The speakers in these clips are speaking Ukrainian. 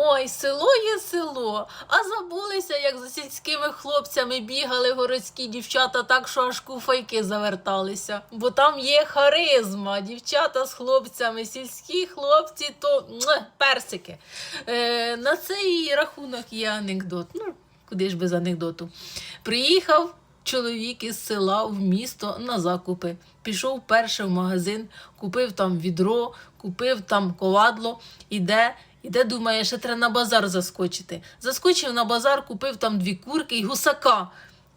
Ой, село є село, а забулися, як за сільськими хлопцями бігали городські дівчата так, що аж куфайки заверталися. Бо там є харизма, дівчата з хлопцями, сільські хлопці то персики. Е, на цей рахунок є анекдот. Ну, куди ж без анекдоту. Приїхав чоловік із села в місто на закупи. Пішов перше в магазин, купив там відро, купив там ковадло, іде. Іде, думає, ще треба на базар заскочити. Заскочив на базар, купив там дві курки і гусака.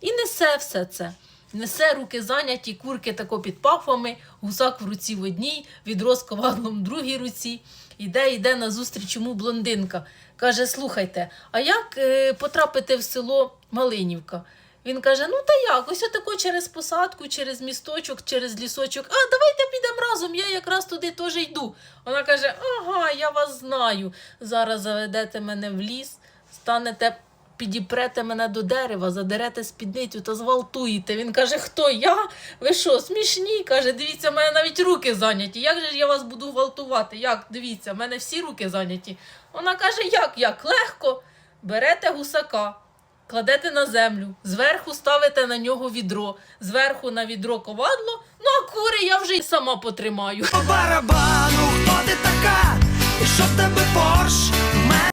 І несе все це. Несе руки зайняті, курки тако під пафами, гусак в руці в одній, відро з ковадлом в другій руці. Іде, йде назустріч йому блондинка. Каже: слухайте, а як е, потрапити в село Малинівка? Він каже: ну та як, ось отако через посадку, через місточок, через лісочок. А давайте разом, я якраз туди теж йду. Вона каже: Ага, я вас знаю. Зараз заведете мене в ліс, станете. Підіпрете мене до дерева, задерете спідницю та зґвалтуєте. Він каже, хто я? Ви що, смішні? Каже, дивіться, в мене навіть руки зайняті. Як же ж я вас буду гвалтувати? Як? Дивіться, в мене всі руки зайняті. Вона каже, як, як? Легко. Берете гусака, кладете на землю, зверху ставите на нього відро, зверху на відро ковадло, ну кури я вже й сама потримаю. по барабану, хто ти така? І що в тебе порш?